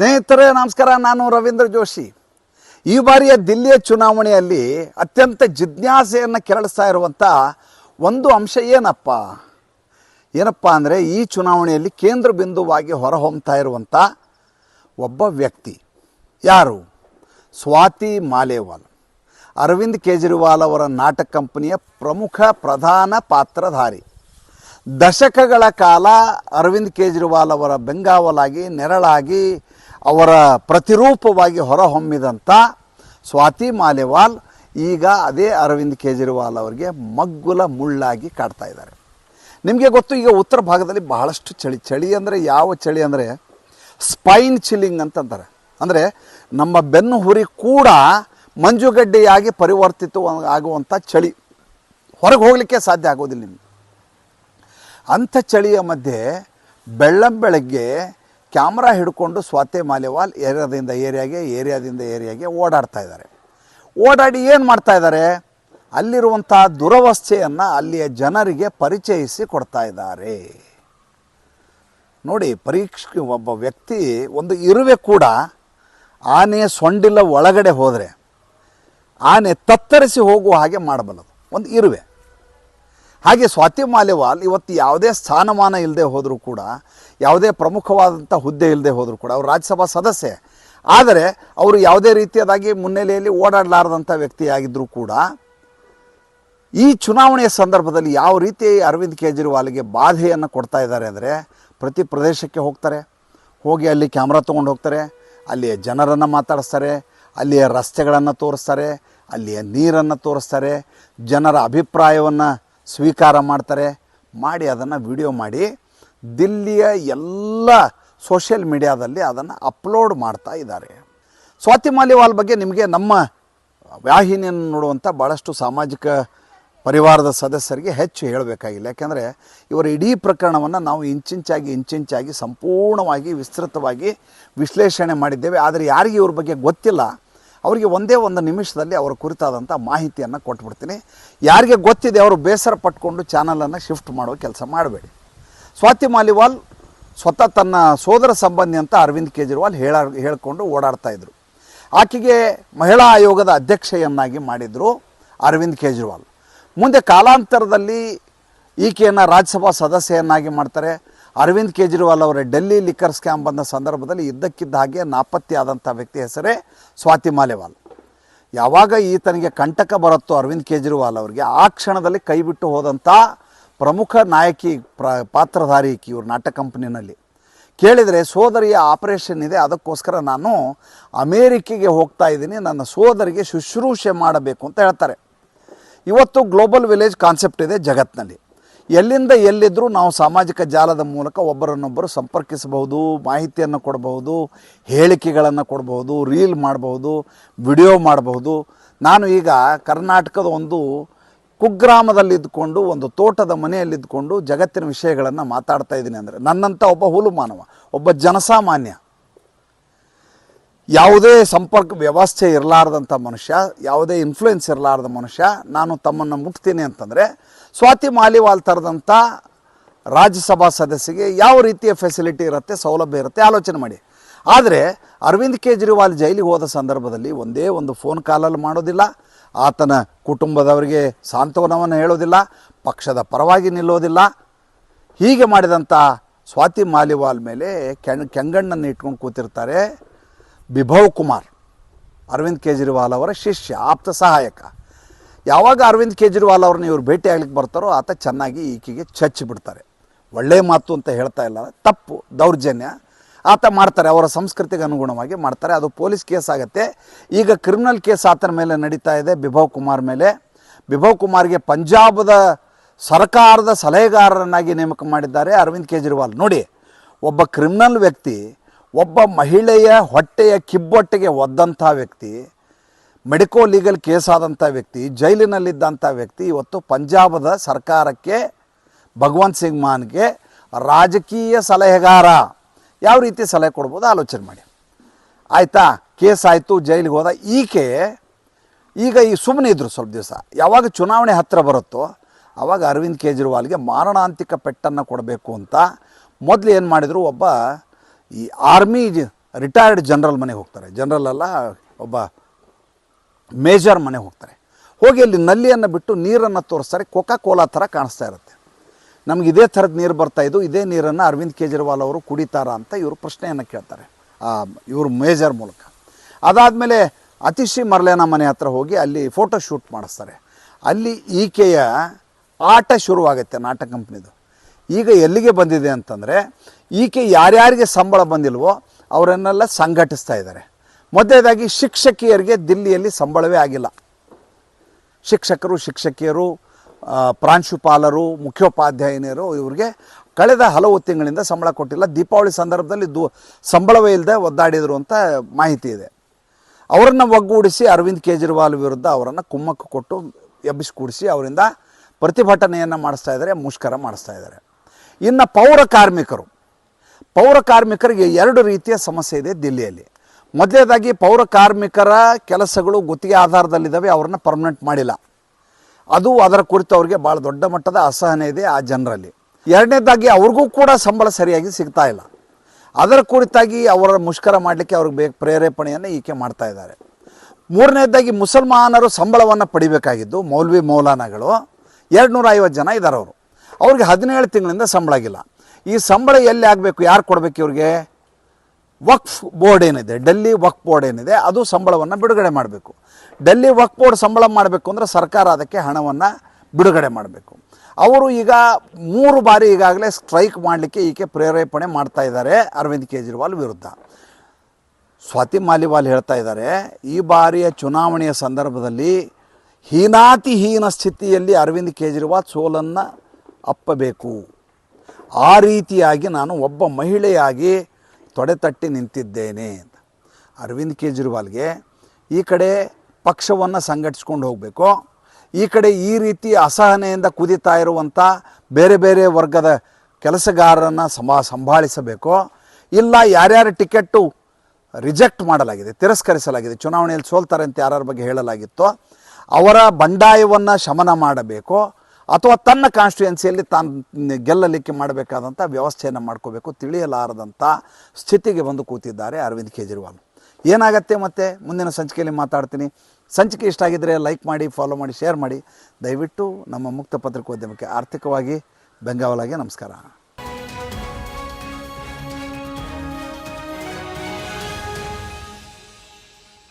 ಸ್ನೇಹಿತರೇ, ನಮಸ್ಕಾರ. ನಾನು ರವೀಂದ್ರ ಜೋಶಿ. ಈ ಬಾರಿಯ ದಿಲ್ಲಿಯ ಚುನಾವಣೆಯಲ್ಲಿ ಅತ್ಯಂತ ಜಿಜ್ಞಾಸೆಯನ್ನು ಕೆರಳಿಸ್ತಾ ಇರುವಂಥ ಒಂದು ಅಂಶ ಏನಪ್ಪ? ಏನಪ್ಪ ಅಂದರೆ, ಈ ಚುನಾವಣೆಯಲ್ಲಿ ಕೇಂದ್ರ ಬಿಂದುವಾಗಿ ಹೊರಹೊಮ್ತಾ ಇರುವಂಥ ಒಬ್ಬ ವ್ಯಕ್ತಿ. ಯಾರು? ಸ್ವಾತಿ ಮಾಲೇವಾಲ್. ಅರವಿಂದ್ ಕೇಜ್ರಿವಾಲ್ ಅವರ ನಾಟಕ ಕಂಪನಿಯ ಪ್ರಮುಖ ಪ್ರಧಾನ ಪಾತ್ರಧಾರಿ. ದಶಕಗಳ ಕಾಲ ಅರವಿಂದ್ ಕೇಜ್ರಿವಾಲ್ ಅವರ ಬೆಂಗಾವಲಾಗಿ, ನೆರಳಾಗಿ ಅವರ ಪ್ರತಿರೂಪವಾಗಿ ಹೊರಹೊಮ್ಮಿದಂಥ ಸ್ವಾತಿ ಮಾಲೆವಾಲ್ ಈಗ ಅದೇ ಅರವಿಂದ್ ಕೇಜ್ರಿವಾಲ್ ಅವರಿಗೆ ಮಗ್ಗುಲ ಮುಳ್ಳಾಗಿ ಕಾಡ್ತಾ ಇದ್ದಾರೆ. ನಿಮಗೆ ಗೊತ್ತು, ಈಗ ಉತ್ತರ ಭಾಗದಲ್ಲಿ ಬಹಳಷ್ಟು ಚಳಿ. ಚಳಿ ಅಂದರೆ ಯಾವ ಚಳಿ ಅಂದರೆ ಸ್ಪೈನ್ ಚಿಲ್ಲಿಂಗ್ ಅಂತಂತಾರೆ. ಅಂದರೆ ನಮ್ಮ ಬೆನ್ನು ಹುರಿ ಕೂಡ ಮಂಜುಗಡ್ಡೆಯಾಗಿ ಪರಿವರ್ತಿತ ಆಗುವಂಥ ಚಳಿ. ಹೊರಗೆ ಹೋಗಲಿಕ್ಕೆ ಸಾಧ್ಯ ಆಗೋದಿಲ್ಲ ನಿಮಗೆ. ಅಂಥ ಚಳಿಯ ಮಧ್ಯೆ ಬೆಳ್ಳಂಬೆಳಗ್ಗೆ ಕ್ಯಾಮ್ರಾ ಹಿಡ್ಕೊಂಡು ಸ್ವಾತೆ ಮಾಲೆವಾಲ್ ಏರಿಯಾದಿಂದ ಏರಿಯಾಗೆ ಏರಿಯಾದಿಂದ ಏರಿಯಾಗೆ ಓಡಾಡ್ತಾ ಇದ್ದಾರೆ. ಓಡಾಡಿ ಏನು ಮಾಡ್ತಾ ಇದ್ದಾರೆ? ಅಲ್ಲಿರುವಂಥ ದುರವಸ್ಥೆಯನ್ನು ಅಲ್ಲಿಯ ಜನರಿಗೆ ಪರಿಚಯಿಸಿ ಕೊಡ್ತಾ ಇದ್ದಾರೆ. ನೋಡಿ, ಪರೀಕ್ಷ ಒಬ್ಬ ವ್ಯಕ್ತಿ, ಒಂದು ಇರುವೆ ಕೂಡ ಆನೆ ಸೊಂಡಿಲ್ಲ ಒಳಗಡೆ ಹೋದರೆ, ಆನೆ ತತ್ತರಿಸಿ ಹೋಗುವ ಹಾಗೆ ಮಾಡಬಲ್ಲದು. ಒಂದು ಇರುವೆ. ಹಾಗೆ ಸ್ವಾತಿ ಮಾಲೆವಾಲ್ ಇವತ್ತು ಯಾವುದೇ ಸ್ಥಾನಮಾನ ಇಲ್ಲದೆ ಹೋದರೂ ಕೂಡ, ಯಾವುದೇ ಪ್ರಮುಖವಾದಂಥ ಹುದ್ದೆ ಇಲ್ಲದೆ ಹೋದರೂ ಕೂಡ, ಅವರು ರಾಜ್ಯಸಭಾ ಸದಸ್ಯೆ, ಆದರೆ ಅವರು ಯಾವುದೇ ರೀತಿಯದಾಗಿ ಮುನ್ನೆಲೆಯಲ್ಲಿ ಓಡಾಡಲಾರದಂಥ ವ್ಯಕ್ತಿಯಾಗಿದ್ದರೂ ಕೂಡ, ಈ ಚುನಾವಣೆಯ ಸಂದರ್ಭದಲ್ಲಿ ಯಾವ ರೀತಿ ಅರವಿಂದ್ ಕೇಜ್ರಿವಾಲ್ಗೆ ಬಾಧೆಯನ್ನು ಕೊಡ್ತಾ ಇದ್ದಾರೆ ಅಂದರೆ, ಪ್ರತಿ ಪ್ರದೇಶಕ್ಕೆ ಹೋಗ್ತಾರೆ. ಹೋಗಿ ಅಲ್ಲಿ ಕ್ಯಾಮ್ರಾ ತೊಗೊಂಡು ಹೋಗ್ತಾರೆ, ಅಲ್ಲಿಯ ಜನರನ್ನು ಮಾತಾಡಿಸ್ತಾರೆ, ಅಲ್ಲಿಯ ರಸ್ತೆಗಳನ್ನು ತೋರಿಸ್ತಾರೆ, ಅಲ್ಲಿಯ ನೀರನ್ನು ತೋರಿಸ್ತಾರೆ, ಜನರ ಅಭಿಪ್ರಾಯವನ್ನು ಸ್ವೀಕಾರ ಮಾಡ್ತಾರೆ, ಮಾಡಿ ಅದನ್ನು ವಿಡಿಯೋ ಮಾಡಿ, ದಿಲ್ಲಿಯ ಎಲ್ಲ ಸೋಷಿಯಲ್ ಮೀಡಿಯಾದಲ್ಲಿ ಅದನ್ನು ಅಪ್ಲೋಡ್ ಮಾಡ್ತಾ ಇದ್ದಾರೆ. ಸ್ವಾತಿ ಮಾಲಿವಾಲ್ ಬಗ್ಗೆ ನಿಮಗೆ ನಮ್ಮ ವಾಹಿನಿಯನ್ನು ನೋಡುವಂಥ ಭಾಳಷ್ಟು ಸಾಮಾಜಿಕ ಪರಿವಾರದ ಸದಸ್ಯರಿಗೆ ಹೆಚ್ಚು ಹೇಳಬೇಕಾಗಿಲ್ಲ. ಯಾಕೆಂದರೆ ಇವರ ಇಡೀ ಪ್ರಕರಣವನ್ನು ನಾವು ಇಂಚಿಂಚಾಗಿ ಇಂಚಿಂಚಾಗಿ ಸಂಪೂರ್ಣವಾಗಿ ವಿಸ್ತೃತವಾಗಿ ವಿಶ್ಲೇಷಣೆ ಮಾಡಿದ್ದೇವೆ. ಆದರೆ ಯಾರಿಗೆ ಇವ್ರ ಬಗ್ಗೆ ಗೊತ್ತಿಲ್ಲ? ಅವರಿಗೆ ಒಂದೇ ಒಂದು ನಿಮಿಷದಲ್ಲಿ ಅವರ ಕುರಿತಾದಂಥ ಮಾಹಿತಿಯನ್ನು ಕೊಟ್ಬಿಡ್ತೀನಿ. ಯಾರಿಗೆ ಗೊತ್ತಿದೆ ಅವರು ಬೇಸರ ಪಟ್ಕೊಂಡು ಚಾನಲನ್ನು ಶಿಫ್ಟ್ ಮಾಡೋ ಕೆಲಸ ಮಾಡಬೇಡಿ. ಸ್ವಾತಿ ಮಾಲಿವಾಲ್ ಸ್ವತಃ ತನ್ನ ಸೋದರ ಸಂಬಂಧಿ ಅಂತ ಅರವಿಂದ್ ಕೇಜ್ರಿವಾಲ್ ಹೇಳ ಹೇಳ್ಕೊಂಡು ಓಡಾಡ್ತಾಯಿದ್ರು ಆಕೆಗೆ ಮಹಿಳಾ ಆಯೋಗದ ಅಧ್ಯಕ್ಷೆಯನ್ನಾಗಿ ಮಾಡಿದರು ಅರವಿಂದ್ ಕೇಜ್ರಿವಾಲ್. ಮುಂದೆ ಕಾಲಾಂತರದಲ್ಲಿ ಈಕೆಯನ್ನು ರಾಜ್ಯಸಭಾ ಸದಸ್ಯೆಯನ್ನಾಗಿ ಮಾಡ್ತಾರೆ. ಅರವಿಂದ್ ಕೇಜ್ರಿವಾಲ್ ಅವರ ಡೆಲ್ಲಿ ಲಿಕ್ಕರ್ ಸ್ಕ್ಯಾಮ್ ಬಂದ ಸಂದರ್ಭದಲ್ಲಿ ಇದ್ದಕ್ಕಿದ್ದ ಹಾಗೆ ನಾಪತ್ತೆಯಾದಂಥ ವ್ಯಕ್ತಿ ಹೆಸರೇ ಸ್ವಾತಿ ಮಾಲೆವಾಲ್. ಯಾವಾಗ ಈತನಿಗೆ ಕಂಟಕ ಬರುತ್ತೋ ಅರವಿಂದ್ ಕೇಜ್ರಿವಾಲ್ ಅವರಿಗೆ, ಆ ಕ್ಷಣದಲ್ಲಿ ಕೈಬಿಟ್ಟು ಹೋದಂಥ ಪ್ರಮುಖ ನಾಯಕಿ, ಪ್ರ, ಪಾತ್ರಧಾರಿ ಇವ್ರ ನಾಟಕ ಕಂಪ್ನಿನಲ್ಲಿ. ಕೇಳಿದರೆ ಸೋದರಿಯ ಆಪರೇಷನ್ ಇದೆ, ಅದಕ್ಕೋಸ್ಕರ ನಾನು ಅಮೇರಿಕೆಗೆ ಹೋಗ್ತಾ ಇದ್ದೀನಿ, ನನ್ನ ಸೋದರಿಗೆ ಶುಶ್ರೂಷೆ ಮಾಡಬೇಕು ಅಂತ ಹೇಳ್ತಾರೆ. ಇವತ್ತು ಗ್ಲೋಬಲ್ ವಿಲೇಜ್ ಕಾನ್ಸೆಪ್ಟ್ ಇದೆ ಜಗತ್ತಿನಲ್ಲಿ ಎಲ್ಲಿಂದ ಎಲ್ಲಿದ್ದರೂ ನಾವು ಸಾಮಾಜಿಕ ಜಾಲದ ಮೂಲಕ ಒಬ್ಬರನ್ನೊಬ್ಬರು ಸಂಪರ್ಕಿಸಬಹುದು, ಮಾಹಿತಿಯನ್ನು ಕೊಡಬಹುದು, ಹೇಳಿಕೆಗಳನ್ನು ಕೊಡಬಹುದು, ರೀಲ್ ಮಾಡಬಹುದು, ವಿಡಿಯೋ ಮಾಡಬಹುದು. ನಾನು ಈಗ ಕರ್ನಾಟಕದ ಒಂದು ಕುಗ್ರಾಮದಲ್ಲಿದ್ದುಕೊಂಡು ಒಂದು ತೋಟದ ಮನೆಯಲ್ಲಿದ್ದುಕೊಂಡು ಜಗತ್ತಿನ ವಿಷಯಗಳನ್ನು ಮಾತಾಡ್ತಾ ಇದ್ದೀನಿ ಅಂದರೆ ನನ್ನಂಥ ಒಬ್ಬ ಹುಲು ಮಾನವ ಒಬ್ಬ ಜನಸಾಮಾನ್ಯ ಯಾವುದೇ ಸಂಪರ್ಕ ವ್ಯವಸ್ಥೆ ಇರಲಾರ್ದಂಥ ಮನುಷ್ಯ, ಯಾವುದೇ ಇನ್ಫ್ಲೂಯೆನ್ಸ್ ಇರಲಾರ್ದ ಮನುಷ್ಯ, ನಾನು ತಮ್ಮನ್ನು ಮುಟ್ತೀನಿ ಅಂತಂದರೆ ಸ್ವಾತಿ ಮಾಲಿವಾಲ್ ಥರದಂಥ ರಾಜ್ಯಸಭಾ ಸದಸ್ಯಗೆ ಯಾವ ರೀತಿಯ ಫೆಸಿಲಿಟಿ ಇರುತ್ತೆ, ಸೌಲಭ್ಯ ಇರುತ್ತೆ ಆಲೋಚನೆ ಮಾಡಿ. ಆದರೆ ಅರವಿಂದ್ ಕೇಜ್ರಿವಾಲ್ ಜೈಲಿಗೆ ಹೋದ ಸಂದರ್ಭದಲ್ಲಿ ಒಂದೇ ಒಂದು ಫೋನ್ ಕಾಲಲ್ಲಿ ಮಾಡೋದಿಲ್ಲ. ಆತನ ಕುಟುಂಬದವರಿಗೆ ಸಾಂತ್ವನವನ್ನು ಹೇಳೋದಿಲ್ಲ, ಪಕ್ಷದ ಪರವಾಗಿ ನಿಲ್ಲೋದಿಲ್ಲ. ಹೀಗೆ ಮಾಡಿದಂಥ ಸ್ವಾತಿ ಮಾಲಿವಾಲ್ ಮೇಲೆ ಕೆಣ್, ಕೆಂಗಣ್ಣನ್ನು ಇಟ್ಕೊಂಡು ಕೂತಿರ್ತಾರೆ ಬಿಭವ್ ಕುಮಾರ್, ಅರವಿಂದ್ ಕೇಜ್ರಿವಾಲ್ ಅವರ ಶಿಷ್ಯ, ಆಪ್ತ ಸಹಾಯಕ. ಯಾವಾಗ ಅರವಿಂದ್ ಕೇಜ್ರಿವಾಲ್ ಅವ್ರನ್ನ ಇವ್ರು ಭೇಟಿ ಆಗ್ಲಿಕ್ಕೆ ಬರ್ತಾರೋ ಆತ ಚೆನ್ನಾಗಿ ಈಕೆಗೆ ಚಚ್ಚಿ ಬಿಡ್ತಾರೆ ಒಳ್ಳೆಯ ಮಾತು ಅಂತ ಹೇಳ್ತಾ ಇಲ್ಲ, ತಪ್ಪು ದೌರ್ಜನ್ಯ. ಆತ ಮಾಡ್ತಾರೆ, ಅವರ ಸಂಸ್ಕೃತಿಗೆ ಅನುಗುಣವಾಗಿ ಮಾಡ್ತಾರೆ. ಅದು ಪೊಲೀಸ್ ಕೇಸ್ ಆಗುತ್ತೆ. ಈಗ ಕ್ರಿಮಿನಲ್ ಕೇಸ್ ಆತನ ಮೇಲೆ ನಡೀತಾ ಇದೆ ಬಿಭವ್ ಕುಮಾರ್ ಮೇಲೆ. ಬಿಭವ್ ಕುಮಾರ್ಗೆ ಪಂಜಾಬದ ಸರ್ಕಾರದ ಸಲಹೆಗಾರರನ್ನಾಗಿ ನೇಮಕ ಮಾಡಿದ್ದಾರೆ ಅರವಿಂದ್ ಕೇಜ್ರಿವಾಲ್. ನೋಡಿ, ಒಬ್ಬ ಕ್ರಿಮಿನಲ್ ವ್ಯಕ್ತಿ ಒಬ್ಬ ಮಹಿಳೆಯ ಹೊಟ್ಟೆಯ ಕಿಬ್ಬೊಟ್ಟೆಗೆ ಒದ್ದಂಥ ವ್ಯಕ್ತಿ, ಮೆಡಿಕೋ ಲೀಗಲ್ ಕೇಸ್ ಆದಂಥ ವ್ಯಕ್ತಿ, ಜೈಲಿನಲ್ಲಿದ್ದಂಥ ವ್ಯಕ್ತಿ, ಇವತ್ತು ಪಂಜಾಬದ ಸರ್ಕಾರಕ್ಕೆ, ಭಗವಂತ್ ಸಿಂಗ್ ಮಾನ್ಗೆ ರಾಜಕೀಯ ಸಲಹೆಗಾರ. ಯಾವ ರೀತಿ ಸಲಹೆ ಕೊಡ್ಬೋದು ಆಲೋಚನೆ ಮಾಡಿ. ಆಯಿತಾ? ಕೇಸ್ ಆಯಿತು, ಜೈಲಿಗೆ ಹೋದ. ಈಕೆ, ಈಗ ಈ ಸುಮ್ಮನೆ ಇದ್ರು ಸ್ವಲ್ಪ ದಿವಸ. ಯಾವಾಗ ಚುನಾವಣೆ ಹತ್ತಿರ ಬರುತ್ತೋ ಆವಾಗ ಅರವಿಂದ್ ಕೇಜ್ರಿವಾಲ್ಗೆ ಮಾರಣಾಂತಿಕ ಪೆಟ್ಟನ್ನು ಕೊಡಬೇಕು ಅಂತ ಮೊದಲು ಏನು ಮಾಡಿದರು, ಒಬ್ಬ ಈ ಆರ್ಮಿ ರಿಟೈರ್ಡ್ ಜನರಲ್ ಮನೆಗೆ ಹೋಗ್ತಾರೆ. ಜನರಲ್ ಅಲ್ಲ, ಒಬ್ಬ ಮೇಜರ್ ಮನೆಗೆ ಹೋಗ್ತಾರೆ. ಹೋಗಿ ಅಲ್ಲಿ ನಲ್ಲಿಯನ್ನು ಬಿಟ್ಟು ನೀರನ್ನು ತೋರಿಸ್ತಾರೆ. ಕೋಕಾ ಕೋಲಾ ಥರ ಕಾಣಿಸ್ತಾ ಇರುತ್ತೆ. ನಮ್ಗೆ ಇದೇ ಥರದ ನೀರು ಬರ್ತಾ ಇದ್ದು, ಇದೇ ನೀರನ್ನು ಅರವಿಂದ್ ಕೇಜ್ರಿವಾಲ್ ಅವರು ಕುಡಿತಾರಾ ಅಂತ ಇವರು ಪ್ರಶ್ನೆಯನ್ನು ಕೇಳ್ತಾರೆ. ಇವರು ಮೇಜರ್ ಮೂಲಕ. ಅದಾದಮೇಲೆ ಅತಿಶಿ ಮರ್ಲೇನ ಮನೆ ಹತ್ರ ಹೋಗಿ ಅಲ್ಲಿ ಫೋಟೋ ಶೂಟ್ ಮಾಡಿಸ್ತಾರೆ. ಅಲ್ಲಿ ಈಕೆಯ ಆಟ ಶುರುವಾಗುತ್ತೆ ನಾಟಕ ಕಂಪ್ನಿದು. ಈಗ ಎಲ್ಲಿಗೆ ಬಂದಿದೆ ಅಂತಂದರೆ ಈಕೆ ಯಾರ್ಯಾರಿಗೆ ಸಂಬಳ ಬಂದಿಲ್ವೋ ಅವರನ್ನೆಲ್ಲ ಸಂಘಟಿಸ್ತಾ ಇದ್ದಾರೆ. ಮೊದಲನೇದಾಗಿ ಶಿಕ್ಷಕಿಯರಿಗೆ ದಿಲ್ಲಿಯಲ್ಲಿ ಸಂಬಳವೇ ಆಗಿಲ್ಲ. ಶಿಕ್ಷಕರು, ಶಿಕ್ಷಕಿಯರು ಪ್ರಾಂಶುಪಾಲರು, ಮುಖ್ಯೋಪಾಧ್ಯಾಯನಿಯರು ಇವರಿಗೆ ಕಳೆದ ಹಲವು ತಿಂಗಳಿಂದ ಸಂಬಳ ಕೊಟ್ಟಿಲ್ಲ. ದೀಪಾವಳಿ ಸಂದರ್ಭದಲ್ಲಿ ದೂ, ಸಂಬಳವೇ ಇಲ್ಲದೆ ಒದ್ದಾಡಿದರು ಅಂತ ಮಾಹಿತಿ ಇದೆ. ಅವರನ್ನು ಒಗ್ಗೂಡಿಸಿ ಅರವಿಂದ್ ಕೇಜ್ರಿವಾಲ್ ವಿರುದ್ಧ ಅವರನ್ನು ಕುಮ್ಮಕ್ಕು ಕೊಟ್ಟು ಎಬ್ಬಿಸಿ ಕೂಡಿಸಿ ಅವರಿಂದ ಪ್ರತಿಭಟನೆಯನ್ನು ಮಾಡಿಸ್ತಾ ಇದ್ದಾರೆ, ಮುಷ್ಕರ ಮಾಡಿಸ್ತಾ ಇದ್ದಾರೆ. ಇನ್ನು ಪೌರ ಕಾರ್ಮಿಕರು ಪೌರ ಕಾರ್ಮಿಕರಿಗೆ ಎರಡು ರೀತಿಯ ಸಮಸ್ಯೆ ಇದೆ ದಿಲ್ಲಿಯಲ್ಲಿ. ಮೊದಲನೇದಾಗಿ ಪೌರ ಕಾರ್ಮಿಕರ ಕೆಲಸಗಳು ಗುತ್ತಿಗೆ ಆಧಾರದಲ್ಲಿದ್ದಾವೆ, ಅವ್ರನ್ನ ಪರ್ಮನೆಂಟ್ ಮಾಡಿಲ್ಲ. ಅದು ಅದರ ಕುರಿತು ಅವರಿಗೆ ಭಾಳ ದೊಡ್ಡ ಮಟ್ಟದ ಅಸಹನೆ ಇದೆ ಆ ಜನರಲ್ಲಿ. ಎರಡನೇದಾಗಿ ಅವ್ರಿಗೂ ಕೂಡ ಸಂಬಳ ಸರಿಯಾಗಿ ಸಿಗ್ತಾ ಇಲ್ಲ. ಅದರ ಕುರಿತಾಗಿ ಅವರ ಮುಷ್ಕರ ಮಾಡಲಿಕ್ಕೆ ಅವ್ರಿಗೆ ಬೇಕು, ಪ್ರೇರೇಪಣೆಯನ್ನು ಈಕೆ ಮಾಡ್ತಾ ಇದ್ದಾರೆ. ಮೂರನೇದಾಗಿ ಮುಸಲ್ಮಾನರು ಸಂಬಳವನ್ನು ಪಡಿಬೇಕಾಗಿದ್ದು, ಮೌಲ್ವಿ ಮೌಲಾನಗಳು. ಎರಡು ನೂರ ಐವತ್ತು ಜನ ಇದ್ದಾರೆ ಅವರು. ಅವ್ರಿಗೆ ಹದಿನೇಳು ತಿಂಗಳಿಂದ ಸಂಬಳ ಆಗಿಲ್ಲ. ಈ ಸಂಬಳ ಎಲ್ಲಿ ಆಗಬೇಕು, ಯಾರು ಕೊಡಬೇಕು ಇವ್ರಿಗೆ? ವಕ್ಫ್ ಬೋರ್ಡ್ ಏನಿದೆ, ಡೆಲ್ಲಿ ವಕ್ಫ್ ಬೋರ್ಡ್ ಏನಿದೆ, ಅದು ಸಂಬಳವನ್ನು ಬಿಡುಗಡೆ ಮಾಡಬೇಕು. ಡೆಲ್ಲಿ ವಕ್ಫ್ ಬೋರ್ಡ್ ಸಂಬಳ ಮಾಡಬೇಕು ಅಂದರೆ ಸರ್ಕಾರ ಅದಕ್ಕೆ ಹಣವನ್ನು ಬಿಡುಗಡೆ ಮಾಡಬೇಕು. ಅವರು ಈಗ ಮೂರು ಬಾರಿ ಈಗಾಗಲೇ ಸ್ಟ್ರೈಕ್ ಮಾಡಲಿಕ್ಕೆ ಈಕೆ ಪ್ರೇರೇಪಣೆ ಮಾಡ್ತಾ ಇದ್ದಾರೆ, ಅರವಿಂದ್ ಕೇಜ್ರಿವಾಲ್ ವಿರುದ್ಧ. ಸ್ವಾತಿ ಮಾಲಿವಾಲ್ ಹೇಳ್ತಾ ಇದ್ದಾರೆ, ಈ ಬಾರಿಯ ಚುನಾವಣೆಯ ಸಂದರ್ಭದಲ್ಲಿ ಹೀನಾತಿಹೀನ ಸ್ಥಿತಿಯಲ್ಲಿ ಅರವಿಂದ್ ಕೇಜ್ರಿವಾಲ್ ಸೋಲನ್ನು ಅಪ್ಪಬೇಕು. ಆ ರೀತಿಯಾಗಿ ನಾನು ಒಬ್ಬ ಮಹಿಳೆಯಾಗಿ ತೊಡೆತಟ್ಟಿ ನಿಂತಿದ್ದೇನೆ ಅಂತ. ಅರವಿಂದ್ ಕೇಜ್ರಿವಾಲ್ಗೆ ಈ ಕಡೆ ಪಕ್ಷವನ್ನು ಸಂಘಟಿಸ್ಕೊಂಡು ಹೋಗಬೇಕು. ಈ ಕಡೆ ಈ ರೀತಿ ಅಸಹನೆಯಿಂದ ಕುದಿತಾ ಇರುವಂಥ ಬೇರೆ ಬೇರೆ ವರ್ಗದ ಕೆಲಸಗಾರರನ್ನು ಸಂಭಾ ಸಂಭಾಳಿಸಬೇಕು. ಇಲ್ಲ ಯಾರ್ಯಾರ ಟಿಕೆಟ್ಟು ರಿಜೆಕ್ಟ್ ಮಾಡಲಾಗಿದೆ, ತಿರಸ್ಕರಿಸಲಾಗಿದೆ, ಚುನಾವಣೆಯಲ್ಲಿ ಸೋಲ್ತಾರೆ ಅಂತ ಯಾರ್ಯಾರ ಬಗ್ಗೆ ಹೇಳಲಾಗಿತ್ತೋ ಅವರ ಬಂಡಾಯವನ್ನು ಶಮನ ಮಾಡಬೇಕು. ಅಥವಾ ತನ್ನ ಕಾನ್ಸ್ಟಿಟ್ಯುಯೆನ್ಸಿಯಲ್ಲಿ ತಾನು ಗೆಲ್ಲಲಿಕ್ಕೆ ಮಾಡಬೇಕಾದಂಥ ವ್ಯವಸ್ಥೆಯನ್ನು ಮಾಡ್ಕೋಬೇಕು ತಿಳಿಯಲಾರದಂಥ ಸ್ಥಿತಿಗೆ ಬಂದು ಕೂತಿದ್ದಾರೆ ಅರವಿಂದ್ ಕೇಜ್ರಿವಾಲ್. ಏನಾಗತ್ತೆ ಮತ್ತೆ? ಮುಂದಿನ ಸಂಚಿಕೆಯಲ್ಲಿ ಮಾತಾಡ್ತೀನಿ. ಸಂಚಿಕೆ ಇಷ್ಟ ಆಗಿದ್ದರೆ ಲೈಕ್ ಮಾಡಿ ಫಾಲೋ ಮಾಡಿ ಶೇರ್ ಮಾಡಿ. ದಯವಿಟ್ಟು ನಮ್ಮ ಮುಕ್ತ ಪತ್ರಿಕೋದ್ಯಮಕ್ಕೆ ಆರ್ಥಿಕವಾಗಿ ಬೆಂಗಾವಲಾಗಿ ನಮಸ್ಕಾರ.